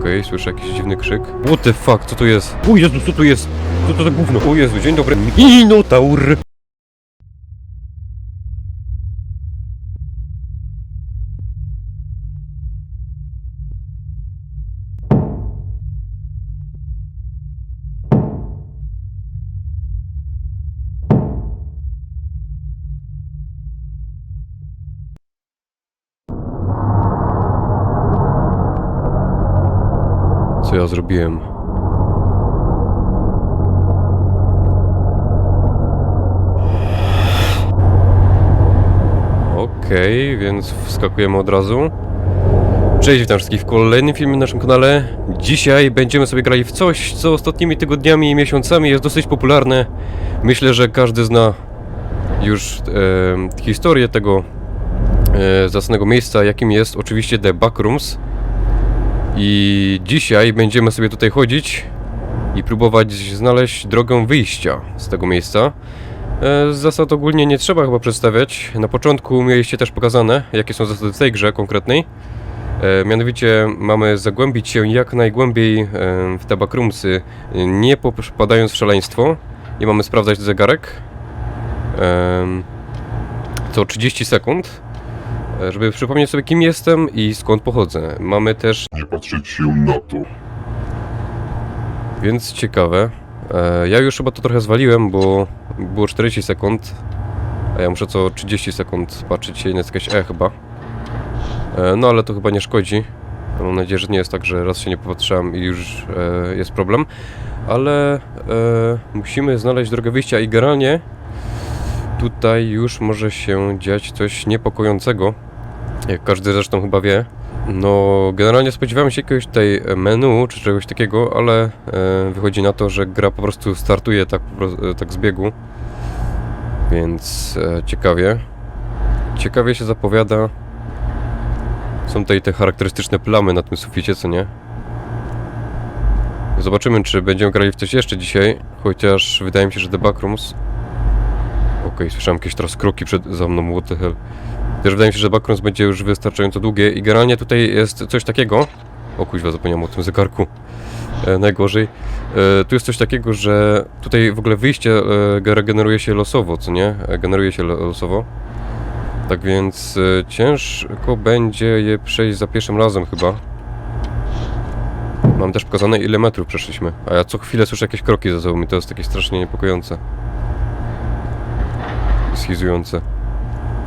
Okej, słyszę jakiś dziwny krzyk. What the fuck, co to jest? O Jezu, co to jest? Co to za gówno? O Jezu, dzień dobry. Minotaur! Zrobiłem? Okej, więc wskakujemy od razu. Cześć, witam wszystkich w kolejnym filmie na naszym kanale. Dzisiaj będziemy sobie grali w coś, co ostatnimi tygodniami i miesiącami jest dosyć popularne. Myślę, że każdy zna już e, historię tego e, zacnego miejsca, jakim jest oczywiście The Backrooms. I dzisiaj będziemy sobie tutaj chodzić i próbować znaleźć drogę wyjścia z tego miejsca. E, Zasad ogólnie nie trzeba chyba przedstawiać. Na początku mieliście też pokazane, jakie są zasady w tej grze konkretnej. E, Mianowicie mamy zagłębić się jak najgłębiej e, w te backroomsy, e, nie popadając w szaleństwo. I mamy sprawdzać zegarek. Co 30 sekund. E, Żeby przypomnieć sobie kim jestem i skąd pochodzę. Mamy też nie patrzeć się na to. Więc ciekawe. E, ja już chyba to trochę zwaliłem, bo było 40 sekund, a ja muszę co 30 sekund patrzeć się, jest jakaś E chyba. E, no ale to chyba nie szkodzi. Mam nadzieję, że nie jest tak, że raz się nie popatrzyłem i już jest problem. Ale musimy znaleźć drogę wyjścia i generalnie tutaj już może się dziać coś niepokojącego. Jak każdy zresztą chyba wie. No, generalnie spodziewałem się jakiegoś tutaj menu czy czegoś takiego, ale e, wychodzi na to, że gra po prostu startuje tak, e, tak z biegu. Więc e, ciekawie. Ciekawie się zapowiada. Są tutaj te charakterystyczne plamy na tym suficie, co nie? Zobaczymy, czy będziemy grali w coś jeszcze dzisiaj, chociaż wydaje mi się, że The Backrooms... Okej, słyszałem jakieś teraz kroki przed, za mną, what the hell. Też wydaje mi się, że Backrooms będzie już wystarczająco długie i generalnie tutaj jest coś takiego... O kuźwa, zapomniałem o tym zegarku. E, najgorzej. E, tu jest coś takiego, że tutaj w ogóle wyjście e, ge- regeneruje się losowo, co nie? E, generuje się lo- losowo. Tak więc e, ciężko będzie je przejść za pierwszym razem chyba. Mam też pokazane ile metrów przeszliśmy, a ja co chwilę słyszę jakieś kroki za sobą i to jest takie strasznie niepokojące. Schizujące.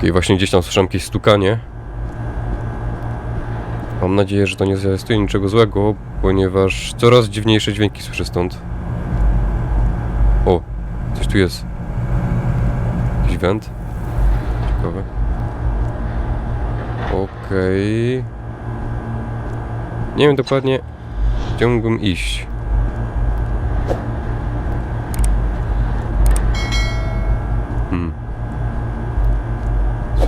Okej, właśnie gdzieś tam słyszałem jakieś stukanie. Mam nadzieję, że to nie zwiastuje niczego złego, ponieważ coraz dziwniejsze dźwięki słyszę stąd. O, coś tu jest. Jakiś węd? Ciekawe. Okej. Nie wiem dokładnie, gdzie mógłbym iść.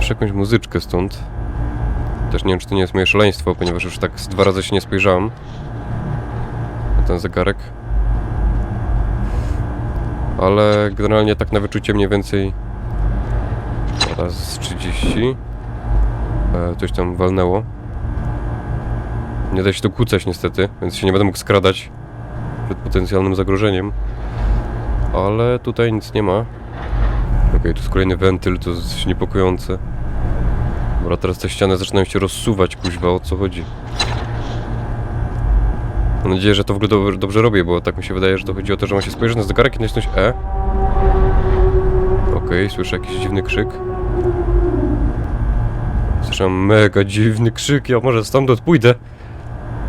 Słyszę jakąś muzyczkę stąd. Też nie wiem, czy to nie jest moje szaleństwo, ponieważ już tak dwa razy się nie spojrzałem na ten zegarek. Ale generalnie tak na wyczucie mniej więcej raz z 30 e, coś tam walnęło. Nie da się kłócać niestety, więc się nie będę mógł skradać przed potencjalnym zagrożeniem. Ale tutaj nic nie ma. Okej, tu jest kolejny wentyl, to jest niepokojące. Dobra, teraz te ściany zaczynają się rozsuwać, kuźwa, o co chodzi? Mam nadzieję, że to w ogóle dobrze, robię, bo tak mi się wydaje, że to chodzi o to, że ma się spojrzeć na zegarek i nacisnąć E. Okej, słyszę jakiś dziwny krzyk. Słyszę mega dziwny krzyk, ja może stamtąd pójdę.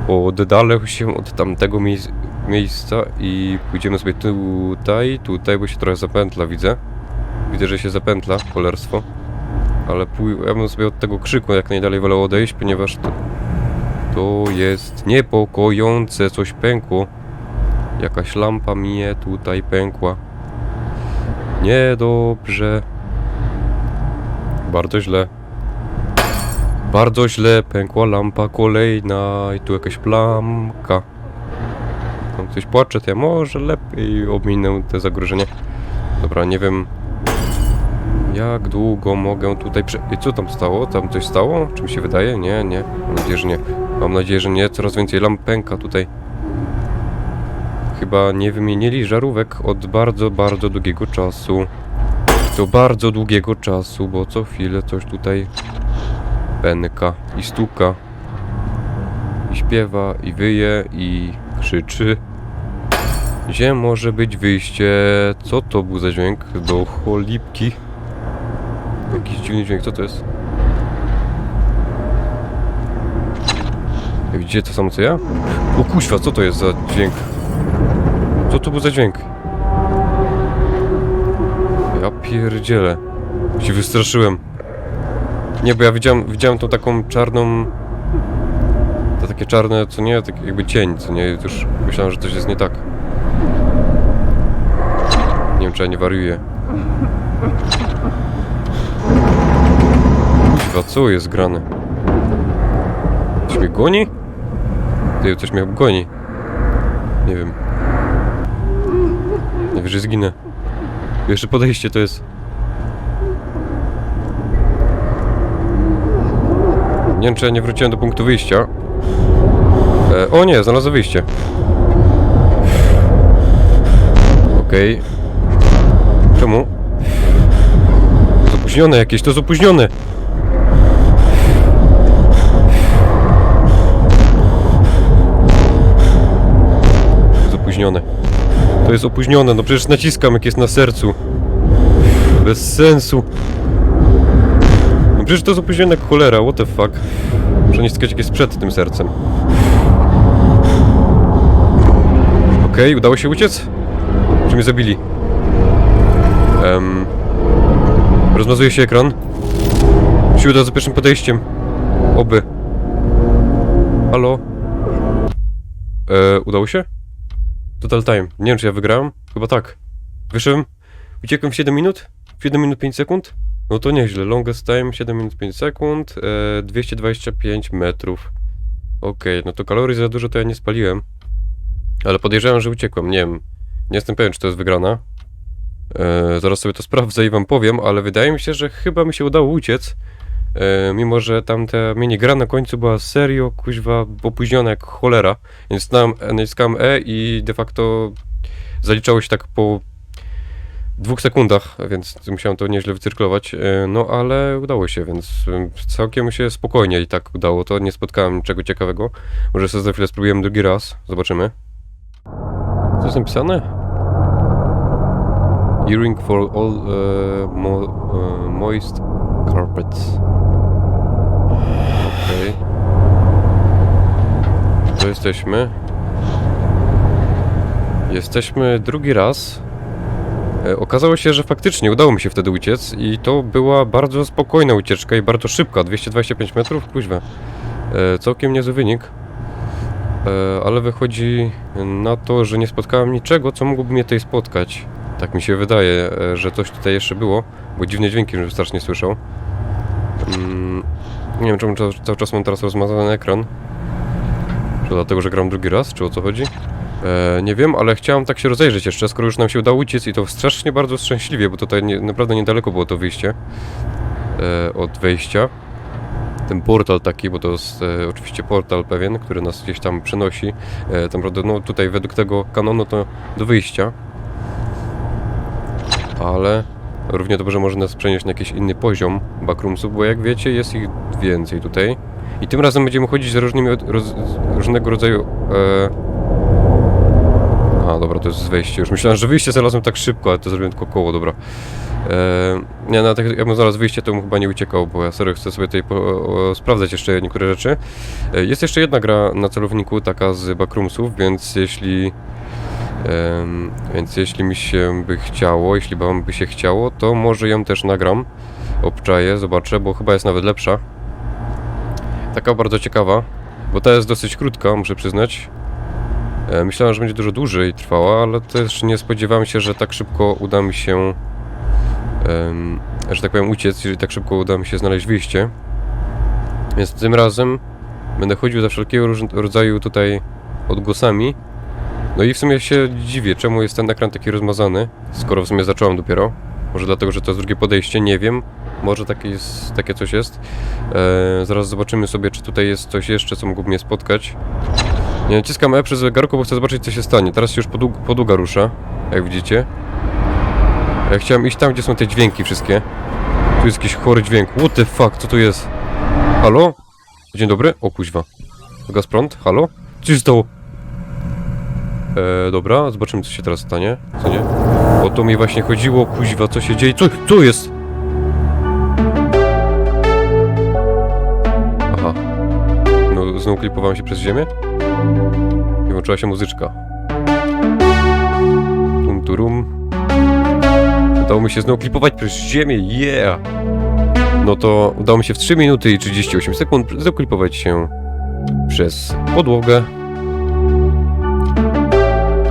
Oddalę się od tamtego miejsc miejsca i pójdziemy sobie tutaj, tutaj, bo się trochę zapętla, widzę. Widzę, że się zapętla, cholerstwo. Ale ja bym sobie od tego krzyku jak najdalej wolał odejść, ponieważ to, to jest niepokojące, coś pękło. Jakaś lampa mnie tutaj pękła. Niedobrze. Bardzo źle. Bardzo źle pękła lampa kolejna i tu jakaś plamka. Tam ktoś płacze, to ja może lepiej ominę te zagrożenie. Dobra, nie wiem jak długo mogę tutaj prze... I co tam stało? Tam coś stało? Czy mi się wydaje? Nie, nie. Mam nadzieję, że nie. Mam nadzieję, że nie. Coraz więcej lamp pęka tutaj. Chyba nie wymienili żarówek od bardzo, bardzo długiego czasu. Do bardzo długiego czasu, bo co chwilę coś tutaj pęka i stuka. I śpiewa, i wyje, i krzyczy. Gdzie może być wyjście? Co to był za dźwięk? Do cholipki. Jakiś dziwny dźwięk, co to jest? Widzicie to samo co ja? O kuźwa, co to jest za dźwięk? Co to był za dźwięk? Ja pierdzielę. Się wystraszyłem. Nie, bo ja widziałem, widziałem tą taką czarną... To takie czarne, co nie, tak jakby cień, co nie, już myślałem, że coś jest nie tak. Nie wiem, czy ja nie wariuję. Kuźwa, co jest grane? Coś mnie goni? Ty, coś mnie goni. Nie wiem. Nie wiem, że zginę. Jeszcze podejście to jest. Nie wiem, czy ja nie wróciłem do punktu wyjścia. E, o nie, znalazłem wyjście. Okej. Czemu? To jest opóźnione jakieś, to jest opóźnione! Opóźnione. To jest opóźnione, no przecież naciskam jak jest na sercu. Bez sensu. No przecież to jest opóźnione jak cholera, what the fuck. Muszę naciskać jak jest przed tym sercem. Okej, udało się uciec? Czy mnie zabili? Um, rozmazuje się ekran. Się uda za pierwszym podejściem. Oby. Halo? E, udało się? Total time. Nie wiem, czy ja wygrałem? Chyba tak. Wyszedłem. Uciekłem w 7 minut? W 7 minut 5 sekund? No to nieźle. Longest time 7 minut 5 sekund. E, 225 metrów. Okej, no to kalorii za dużo to ja nie spaliłem. Ale podejrzewam, że uciekłem. Nie wiem. Nie jestem pewien, czy to jest wygrana. E, zaraz sobie to sprawdzę i wam powiem, ale wydaje mi się, że chyba mi się udało uciec. E, mimo, że tamta minigra na końcu była serio, kuźwa, opóźniona jak cholera. Więc tam naciskałem E i de facto zaliczało się tak po dwóch sekundach, więc musiałem to nieźle wycyrklować. E, no ale udało się, więc całkiem się spokojnie i tak udało. To nie spotkałem niczego ciekawego. Może sobie za chwilę spróbujemy drugi raz. Zobaczymy. Co jest napisane? Earring for all e, mo, e, moist carpets. To jesteśmy. Jesteśmy drugi raz. E, okazało się, że faktycznie udało mi się wtedy uciec i to była bardzo spokojna ucieczka i bardzo szybka. 225 metrów, kuźwa. E, całkiem niezły wynik. E, ale wychodzi na to, że nie spotkałem niczego, co mogłoby mnie tutaj spotkać. Tak mi się wydaje, e, że coś tutaj jeszcze było, bo dziwne dźwięki już strasznie słyszał. Mm, nie wiem, czemu cały czas mam teraz rozmazany ekran. Czy dlatego, że gram drugi raz, czy o co chodzi? E, nie wiem, ale chciałem tak się rozejrzeć jeszcze, skoro już nam się udało uciec i to strasznie bardzo szczęśliwie, bo tutaj nie, naprawdę niedaleko było to wyjście e, od wejścia. Ten portal taki, bo to jest e, oczywiście portal pewien, który nas gdzieś tam przenosi. E, tam no tutaj według tego kanonu to do wyjścia. Ale równie dobrze może nas przenieść na jakiś inny poziom backroomsów, bo jak wiecie jest ich więcej tutaj. I tym razem będziemy chodzić z różnymi, roz, różnego rodzaju... E... A, dobra, to jest wejście. Już myślałem, że wyjście znalazłem tak szybko, ale to zrobiłem tylko koło, dobra. E... Nie, no tak jakbym znalazł wyjście, to bym chyba nie uciekał, bo ja serio chcę sobie tutaj po, sprawdzać jeszcze niektóre rzeczy. E, Jest jeszcze jedna gra na celowniku, taka z backroomsów, więc jeśli... Em, więc jeśli mi się by chciało, jeśli wam by się chciało, to może ją też nagram. Obczaję, zobaczę, bo chyba jest nawet lepsza. Taka bardzo ciekawa, bo ta jest dosyć krótka, muszę przyznać. E, myślałem, że będzie dużo dłużej trwała, ale też nie spodziewałem się, że tak szybko uda mi się, że tak powiem, uciec, jeżeli tak szybko uda mi się znaleźć wyjście. Więc tym razem będę chodził za wszelkiego rodzaju tutaj odgłosami. No i w sumie się dziwię, czemu jest ten ekran taki rozmazany, skoro w sumie zacząłem dopiero. Może dlatego, że to jest drugie podejście, nie wiem. Może takie, jest, takie coś jest. E, zaraz zobaczymy sobie, czy tutaj jest coś jeszcze, co mogłoby mnie spotkać. Nie naciskam E przez zegarku, bo chcę zobaczyć, co się stanie. Teraz się już podług podługa rusza, jak widzicie. Ja chciałem iść tam, gdzie są te dźwięki wszystkie. Tu jest jakiś chory dźwięk. What the fuck, co tu jest? Halo? Dzień dobry? O kuźwa. Gaz prąd? Halo? Co się stało? E, dobra, zobaczymy co się teraz stanie. Co nie? O to mi właśnie chodziło, kuźwa, co się dzieje? Co, co jest? No, znowu klipowałem się przez ziemię? I włączyła się muzyczka. Tum turum. Udało mi się znowu klipować przez ziemię, yeah! No to udało mi się w 3 minuty i 38 sekund zaklipować się przez podłogę.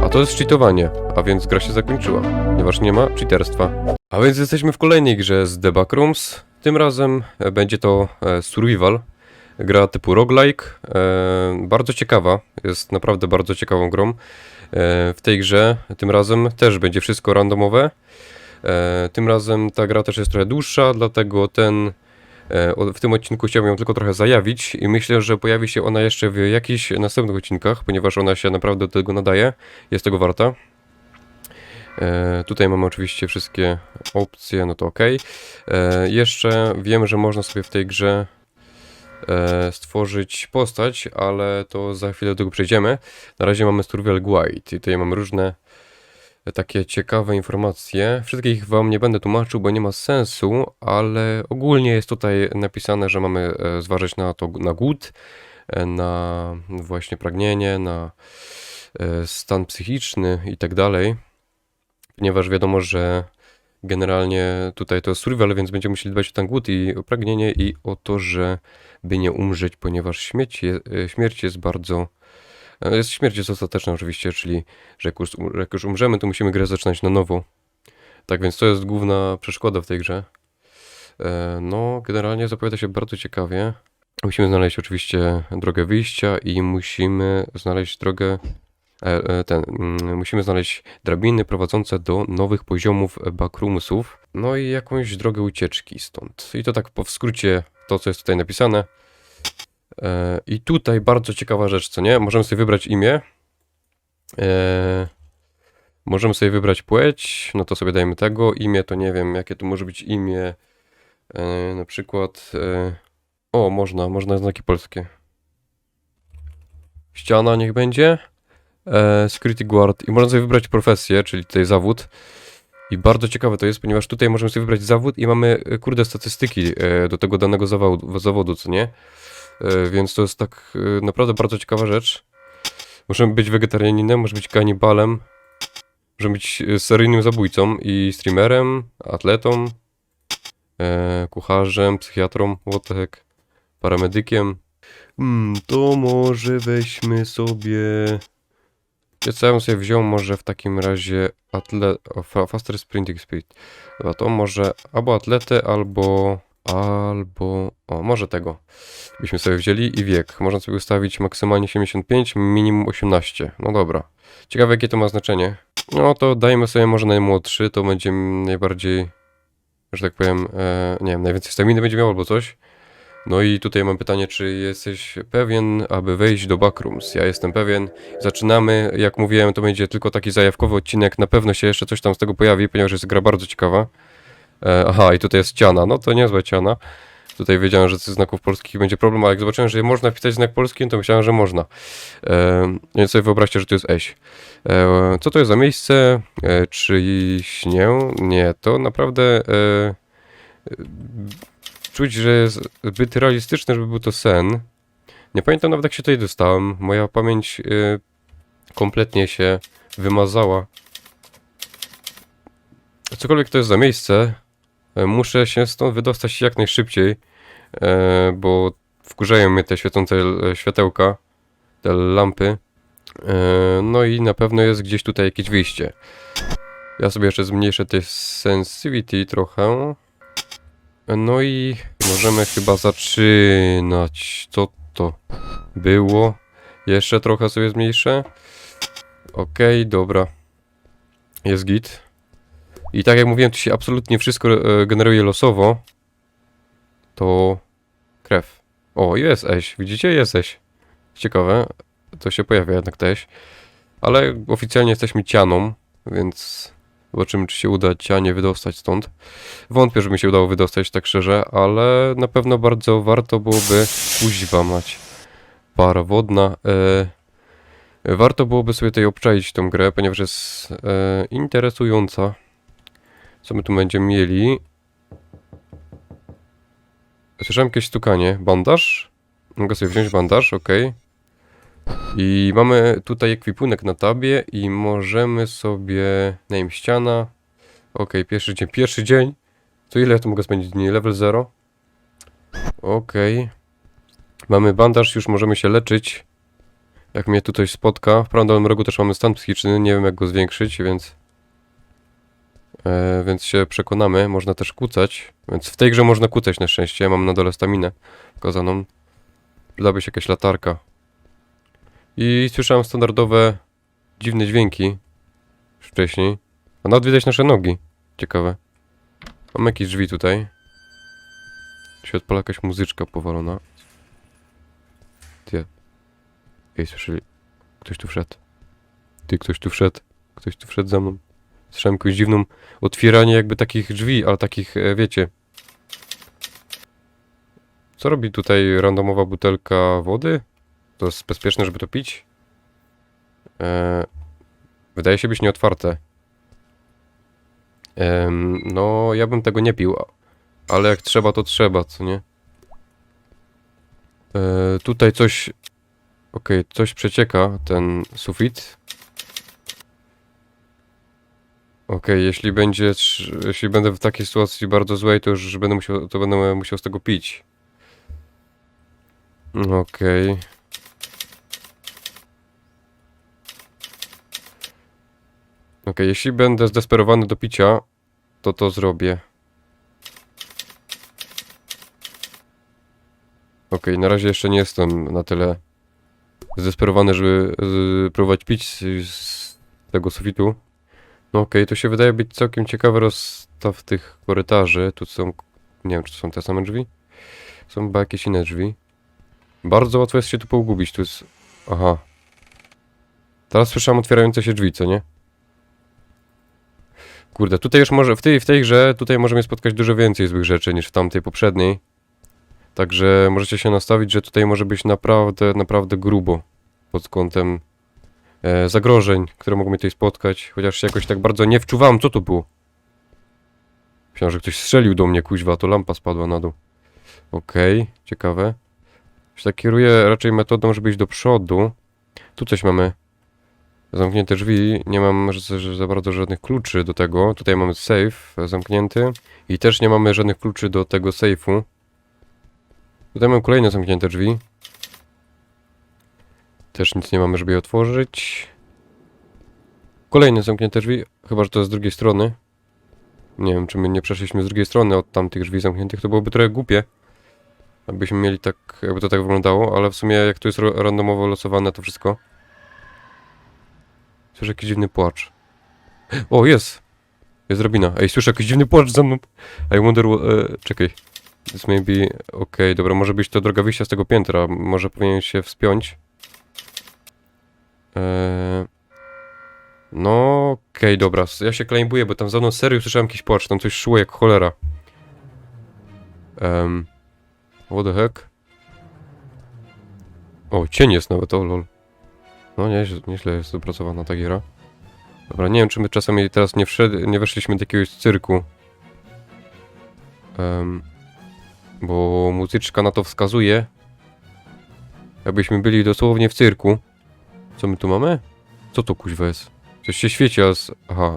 A to jest cheatowanie, a więc gra się zakończyła, ponieważ nie ma cheaterstwa. A więc jesteśmy w kolejnej grze z The Backrooms. Tym razem będzie to e, survival. Gra typu roguelike. E, bardzo ciekawa, jest naprawdę bardzo ciekawą grą. E, w tej grze tym razem też będzie wszystko randomowe. E, tym razem ta gra też jest trochę dłuższa, dlatego ten w tym odcinku chciałbym ją tylko trochę zajawić i myślę, że pojawi się ona jeszcze w jakichś następnych odcinkach, ponieważ ona się naprawdę do tego nadaje, jest tego warta. E, tutaj mamy oczywiście wszystkie opcje, no to ok. E, jeszcze wiem, że można sobie w tej grze stworzyć postać, ale to za chwilę do tego przejdziemy. Na razie mamy Survival Guide i tutaj mamy różne e, takie ciekawe informacje. Wszystkich wam nie będę tłumaczył, bo nie ma sensu, ale ogólnie jest tutaj napisane, że mamy e, zważać na to na głód, e, na właśnie pragnienie, na e, stan psychiczny i tak dalej. Ponieważ wiadomo, że generalnie tutaj to survival, więc będziemy musieli dbać o ten głód i o pragnienie i o to, że by nie umrzeć, ponieważ śmierć, je, e, śmierć jest bardzo e, jest śmierć jest ostateczna oczywiście, czyli że jak już, jak już umrzemy, to musimy grę zaczynać na nowo. Tak więc to jest główna przeszkoda w tej grze. E, No, generalnie zapowiada się bardzo ciekawie. Musimy znaleźć oczywiście drogę wyjścia i musimy znaleźć drogę. E, e, Ten, mm, musimy znaleźć drabiny prowadzące do nowych poziomów backroomsów. No i jakąś drogę ucieczki stąd. I to tak po w skrócie to, co jest tutaj napisane. E, I tutaj bardzo ciekawa rzecz, co nie? Możemy sobie wybrać imię. Możemy sobie wybrać płeć, no to sobie dajemy tego. Imię to nie wiem, jakie tu może być imię. Na przykład. O, można, można znaki polskie. Ściana niech będzie. E, security guard. I można sobie wybrać profesję, czyli tutaj zawód. I bardzo ciekawe to jest, ponieważ tutaj możemy sobie wybrać zawód i mamy, e, kurde, statystyki e, do tego danego zawodu, zawodu co nie? Więc to jest tak naprawdę bardzo ciekawa rzecz. Możemy być wegetarianinem, możemy być kanibalem, możemy być seryjnym zabójcą i streamerem, atletą, kucharzem, psychiatrą, heck, paramedykiem. Hmm, to może weźmy sobie... Co, ja bym sobie wziął może w takim razie atle... faster sprinting speed. Dobra, to może albo atletę, albo... Albo... O, może tego byśmy sobie wzięli i wiek. Można sobie ustawić maksymalnie 75, minimum 18. No dobra. Ciekawe jakie to ma znaczenie. No to dajmy sobie może najmłodszy, to będzie najbardziej, że tak powiem, e, nie wiem, najwięcej staminy będzie miał albo coś. No i tutaj mam pytanie, czy jesteś pewien, aby wejść do Backrooms? Ja jestem pewien. Zaczynamy, jak mówiłem, to będzie tylko taki zajawkowy odcinek. Na pewno się jeszcze coś tam z tego pojawi, ponieważ jest gra bardzo ciekawa. E, aha, i tutaj jest ciana. No to niezła ciana. Tutaj wiedziałem, że ze znaków polskich będzie problem, ale jak zobaczyłem, że można wpisać znak polski, to myślałem, że można. E, więc sobie wyobraźcie, że tu jest Eś. E, co to jest za miejsce? E, czy śnię? Nie, to naprawdę e, czuć, że jest zbyt realistyczne, żeby był to sen. Nie pamiętam nawet jak się tutaj dostałem. Moja pamięć e, kompletnie się wymazała. Cokolwiek to jest za miejsce, e, muszę się stąd wydostać jak najszybciej, e, bo wkurzają mnie te świecące e, światełka, te lampy. E, No i na pewno jest gdzieś tutaj jakieś wyjście. Ja sobie jeszcze zmniejszę tej sensitivity trochę. No i możemy chyba zaczynać. Co to było? Jeszcze trochę sobie zmniejszę. Okej, dobra. Jest git. I tak jak mówiłem, tu się absolutnie wszystko e, generuje losowo. to krew. O, jest Eś, widzicie? Jest Eś. Ciekawe, to się pojawia jednak też. Ale oficjalnie jesteśmy cianą, więc zobaczymy, czy się uda cianie wydostać stąd. Wątpię, żeby mi się udało wydostać, tak szczerze, ale na pewno bardzo warto byłoby... Kuźwa mać. Para wodna. E, warto byłoby sobie tutaj obczaić tą grę, ponieważ jest e, interesująca. Co my tu będziemy mieli? Słyszałem jakieś stukanie. Bandaż? Mogę sobie wziąć bandaż, ok. I mamy tutaj ekwipunek na tabie i możemy sobie... Name ściana. Ok, pierwszy dzień. Pierwszy dzień? To ile ja tu mogę spędzić dni? Level 0? Ok. Mamy bandaż, już możemy się leczyć. Jak mnie tu coś spotka. W prawym dolnym rogu też mamy stan psychiczny, nie wiem jak go zwiększyć, więc... E, więc się przekonamy. Można też kucać. Więc w tej grze można kucać na szczęście. Ja mam na dole staminę pokazaną. Przydałaby się jakaś latarka. I słyszałem standardowe dziwne dźwięki już wcześniej. A nawet widać nasze nogi. Ciekawe. Mamy jakieś drzwi tutaj. Tu się odpala jakaś muzyczka powalona. Ty. Ej, słyszeli? Ktoś tu wszedł. Ty, ktoś tu wszedł. Ktoś tu wszedł za mną. Słyszałem jakąś dziwną otwieranie jakby takich drzwi, ale takich, e, wiecie. Co robi tutaj randomowa butelka wody? To jest bezpieczne, żeby to pić? E, wydaje się być nieotwarte. Em, no, ja bym tego nie pił, ale jak trzeba, to trzeba, co nie? E, tutaj coś... Okej, coś przecieka, ten sufit. Okej, jeśli będzie, jeśli będę w takiej sytuacji bardzo złej, to już będę musiał, to będę musiał z tego pić. Okej. Okej, jeśli będę zdesperowany do picia, to to zrobię. Okej, na razie jeszcze nie jestem na tyle zdesperowany, żeby próbować pić z, z tego sufitu. No okej, to się wydaje być całkiem ciekawy rozstaw tych korytarzy. Tu są, nie wiem czy to są te same drzwi? Są chyba jakieś inne drzwi. Bardzo łatwo jest się tu pogubić, tu jest... Aha. Teraz słyszałem otwierające się drzwi, co nie? Kurde, tutaj już może, w tej, w tej grze, tutaj możemy spotkać dużo więcej złych rzeczy niż w tamtej poprzedniej. Także możecie się nastawić, że tutaj może być naprawdę, naprawdę grubo pod kątem e, zagrożeń, które mogą mnie tutaj spotkać. Chociaż się jakoś tak bardzo nie wczuwałem, co to było. Myślałem, że ktoś strzelił do mnie, kuźwa, to lampa spadła na dół. Okej, ciekawe. Się tak kieruję raczej metodą, żeby iść do przodu. Tu coś mamy. Zamknięte drzwi, nie mam za, bardzo żadnych kluczy do tego. Tutaj mamy safe zamknięty. I też nie mamy żadnych kluczy do tego safe'u. Tutaj mam kolejne zamknięte drzwi. Też nic nie mamy, żeby je otworzyć. Kolejne zamknięte drzwi, chyba że to jest z drugiej strony. Nie wiem, czy my nie przeszliśmy z drugiej strony od tamtych drzwi zamkniętych, to byłoby trochę głupie. Jakbyśmy mieli tak, jakby to tak wyglądało, ale w sumie jak to jest randomowo losowane to wszystko. Słyszę jakiś dziwny płacz. O, jest! Jest Robina. Ej, słyszę jakiś dziwny płacz za mną. I wonder... E, czekaj. This may be... Okej, dobra, może być to droga wyjścia z tego piętra. Może powinien się wspiąć. Eee... No, okej, dobra. Ja się klejmbuję, bo tam za mną serio słyszałem jakiś płacz. Tam coś szło jak cholera. Um, what the heck? O, cień jest nawet, o lol. No, nieźle, nieźle jest dopracowana ta giera. Dobra, nie wiem, czy my czasami teraz nie, wszedł, nie weszliśmy do jakiegoś cyrku. Em, bo muzyczka na to wskazuje. Jakbyśmy byli dosłownie w cyrku. Co my tu mamy? Co to kuźwa jest? Coś się świeci, a z... Aha,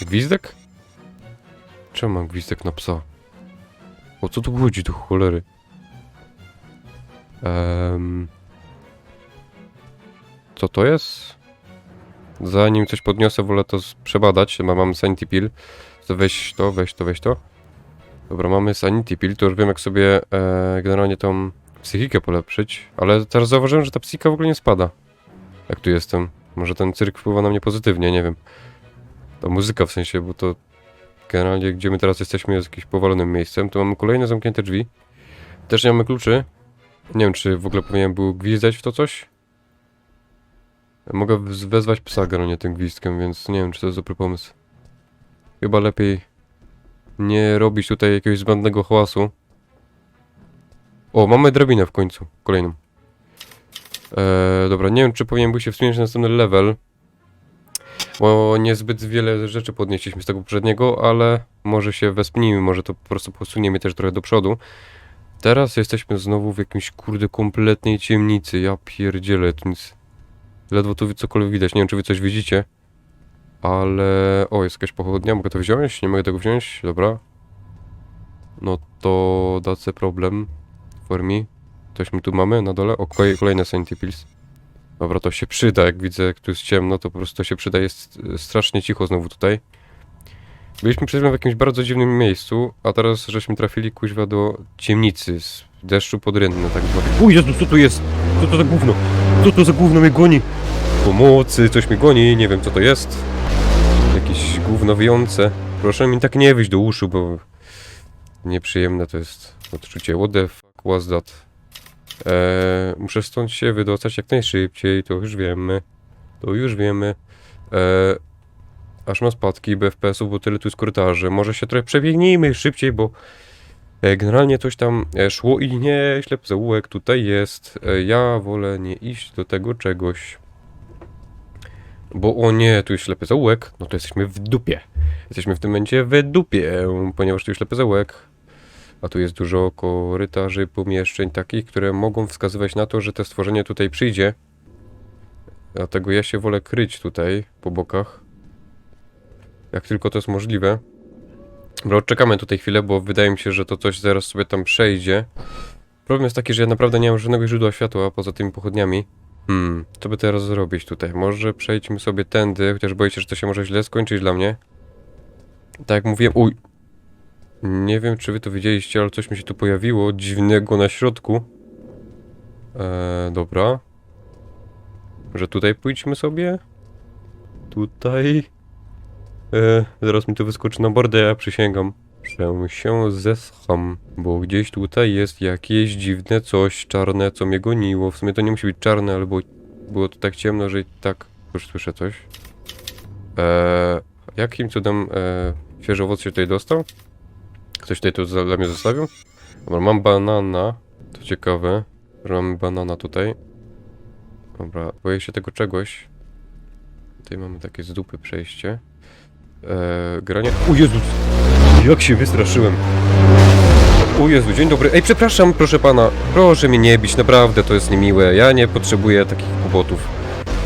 e, gwizdek? Czemu mam gwizdek na psa? O co tu chodzi, tu cholery? Em, co to jest? Zanim coś podniosę, wolę to przebadać. Ma- Mam Sanity Pill. Weź to, weź to, weź to. Dobra, mamy Sanity Pill, to już wiem jak sobie e, generalnie tą psychikę polepszyć. Ale teraz zauważyłem, że ta psychika w ogóle nie spada. Jak tu jestem. Może ten cyrk wpływa na mnie pozytywnie, nie wiem. Ta muzyka w sensie, bo to generalnie gdzie my teraz jesteśmy jest jakimś powalonym miejscem. Tu mamy kolejne zamknięte drzwi. Też nie mamy kluczy. Nie wiem, czy w ogóle powinienem był gwizdać w to coś. Mogę wezwać psa nie tym gwizdkiem, więc nie wiem, czy to jest dobry pomysł. Chyba lepiej nie robić tutaj jakiegoś zbędnego hałasu. O, mamy drabinę w końcu, kolejną. Eee, dobra, nie wiem, czy powinien był się wspomnieć na następny level. Bo niezbyt wiele rzeczy podnieśliśmy z tego poprzedniego, ale może się wespnijmy, może to po prostu posuniemy też trochę do przodu. Teraz jesteśmy znowu w jakimś kurde kompletnej ciemnicy. Ja pierdzielę, tu nic. Ledwo tu cokolwiek widać. Nie wiem, czy wy coś widzicie. Ale... O, jest jakaś pochodnia. Mogę to wziąć? Nie mogę tego wziąć? Dobra. No to... A problem. For me. Coś my tu mamy na dole? O, kolej- kolejne Sainty Pills. Dobra, to się przyda. Jak widzę, jak tu jest ciemno, to po prostu to się przyda. Jest e, strasznie cicho znowu tutaj. Byliśmy przed w jakimś bardzo dziwnym miejscu, a teraz żeśmy trafili kuźwa do ciemnicy z deszczu pod rynne, tak zwanej. O Jezu, co tu jest? Co to za gówno? Co to za gówno mnie goni? Pomocy, coś mnie goni, nie wiem co to jest. Jakieś gówno wyjące. Proszę mi tak nie wyjść do uszu, bo nieprzyjemne to jest odczucie. What the fuck was that? Eee, muszę stąd się wydostać jak najszybciej, to już wiemy. To już wiemy. Eee, aż ma spadki BFPS-ów, bo tyle tu jest korytarzy. Może się trochę przebiegnijmy szybciej, bo generalnie coś tam e, szło i nie, ślepy zaułek tutaj jest. E, ja wolę nie iść do tego czegoś. Bo o nie, tu jest ślepy zaułek, no to jesteśmy w dupie. Jesteśmy w tym momencie w dupie, ponieważ tu jest ślepy zaułek. A tu jest dużo korytarzy, pomieszczeń takich, które mogą wskazywać na to, że to stworzenie tutaj przyjdzie. Dlatego ja się wolę kryć tutaj, po bokach. Jak tylko to jest możliwe. Dobra, odczekamy tutaj chwilę, bo wydaje mi się, że to coś zaraz sobie tam przejdzie. Problem jest taki, że ja naprawdę nie mam żadnego źródła światła poza tymi pochodniami. Hmm, co by teraz zrobić tutaj? Może przejdźmy sobie tędy, chociaż boję się, że to się może źle skończyć dla mnie. Tak jak mówiłem, uj. Nie wiem, czy wy to widzieliście, ale coś mi się tu pojawiło dziwnego na środku. Eee, dobra. Że tutaj pójdźmy sobie? Tutaj? E, zaraz mi to wyskoczy na bordę, ja przysięgam. Że się zescham, bo gdzieś tutaj jest jakieś dziwne coś czarne, co mnie goniło. W sumie to nie musi być czarne, ale było, było to tak ciemno, że i tak już słyszę coś. E, jakim cudem e, świeży owoc się tutaj dostał? Ktoś tutaj to za- dla mnie zostawił? Dobra, mam banana. To ciekawe, że mamy banana tutaj. Dobra, boję się tego czegoś. Tutaj mamy takie z dupy przejście. Eee, granie. O Jezus! Jak się wystraszyłem! O Jezu, dzień dobry. Ej, przepraszam, proszę pana. Proszę mnie nie bić, naprawdę to jest niemiłe. Ja nie potrzebuję takich kłopotów.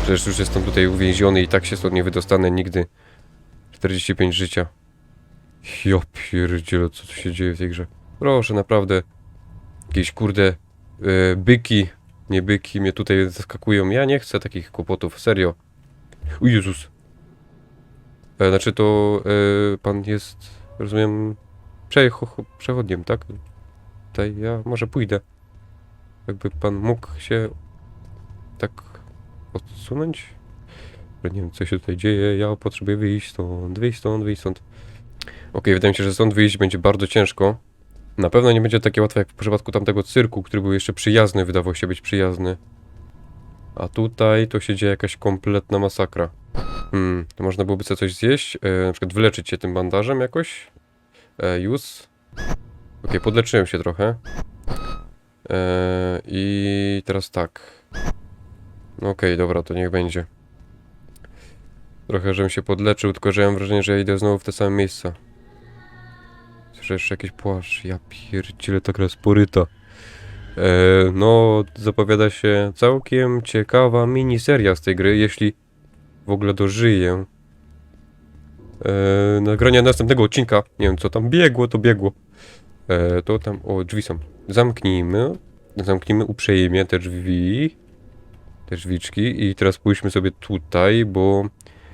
Przecież już jestem tutaj uwięziony i tak się stąd nie wydostanę nigdy. 45 życia. Ja pierdzielę, co tu się dzieje w tej grze. Proszę, naprawdę. Jakieś kurde e, byki, nie byki mnie tutaj zaskakują. Ja nie chcę takich kłopotów, serio. O Jezus. E, znaczy to e, pan jest, rozumiem, przecho- przechodniem, tak? Tutaj ja może pójdę. Jakby pan mógł się tak odsunąć? Nie wiem, co się tutaj dzieje. Ja potrzebuję wyjść stąd, wyjść stąd, wyjść stąd. Okej, wydaje mi się, że stąd wyjść będzie bardzo ciężko. Na pewno nie będzie takie łatwe jak w przypadku tamtego cyrku, który był jeszcze przyjazny, wydawał się być przyjazny. A tutaj to się dzieje jakaś kompletna masakra. Hmm, to można byłoby sobie coś zjeść, e, na przykład wyleczyć się tym bandażem jakoś. E, use. Okej, podleczyłem się trochę. E, I teraz tak. No Okej, dobra, to niech będzie. Trochę, żebym się podleczył, tylko że mam wrażenie, że ja idę znowu w te same miejsca. Słyszę jeszcze jakiś płaszcz. Ja pierdzielę, ta gra jest poryta. E, no, zapowiada się całkiem ciekawa miniseria z tej gry, jeśli w ogóle dożyję. E, nagrania następnego odcinka. Nie wiem, co tam biegło, to biegło. E, to tam, o, drzwi są. Zamknijmy. Zamknijmy uprzejmie te drzwi. Te drzwiczki. I teraz pójdźmy sobie tutaj, bo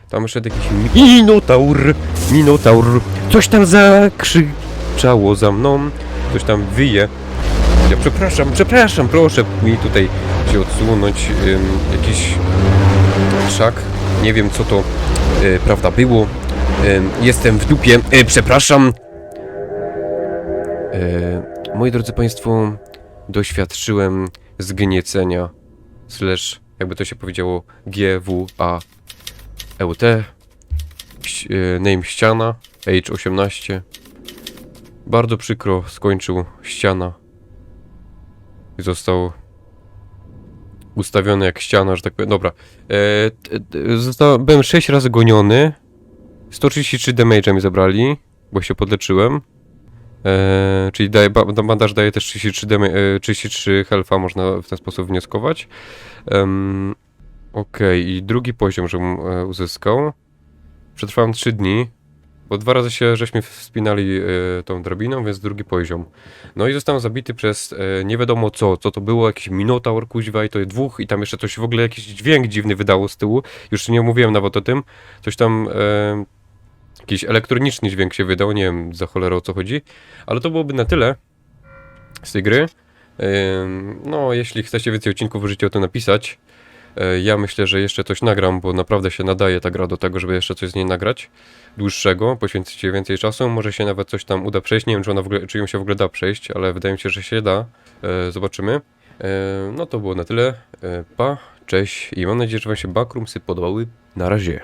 tam szedł jakiś minotaur. Minotaur. Coś tam zakrzyczało za mną. Coś tam wyje. Ja przepraszam, przepraszam, proszę mi tutaj się odsunąć. Jakiś krzak. Nie wiem co to y, prawda było. Jestem w dupie. Y, przepraszam. Y, moi drodzy Państwo, doświadczyłem zgniecenia, slash, jakby to się powiedziało, GWA EUT, name ściana, age 18. Bardzo przykro skończył ściana i został ustawiony jak ściana, że tak powiem. Dobra. E, t- t- zosta- byłem 6 razy goniony. 133 damage mi zabrali, bo się podleczyłem. E, czyli daje, ba- bandaż daje też 33, dama- e, 33 health'a, można w ten sposób wnioskować. Em, Okej, i drugi poziom, żebym e, uzyskał. Przetrwałem 3 dni, bo dwa razy się żeśmy wspinali e, tą drabiną, więc drugi poziom. No i zostałem zabity przez e, nie wiadomo co, co to było, jakiś minotaur kuźwa i to jest dwóch i tam jeszcze coś w ogóle jakiś dźwięk dziwny wydało z tyłu. Już nie mówiłem nawet o tym. Coś tam e, jakiś elektroniczny dźwięk się wydał, nie wiem za cholerę o co chodzi, ale to byłoby na tyle z tej gry. No, jeśli chcecie więcej odcinków, możecie o tym napisać. E, Ja myślę, że jeszcze coś nagram, bo naprawdę się nadaje ta gra do tego, żeby jeszcze coś z niej nagrać dłuższego, poświęcicie więcej czasu, może się nawet coś tam uda przejść, nie wiem czy, ona w ogóle, czy ją się w ogóle da przejść, ale wydaje mi się, że się da, e, zobaczymy. E, no to było na tyle, pa, cześć i mam nadzieję, że wam się backroomsy podobały, na razie.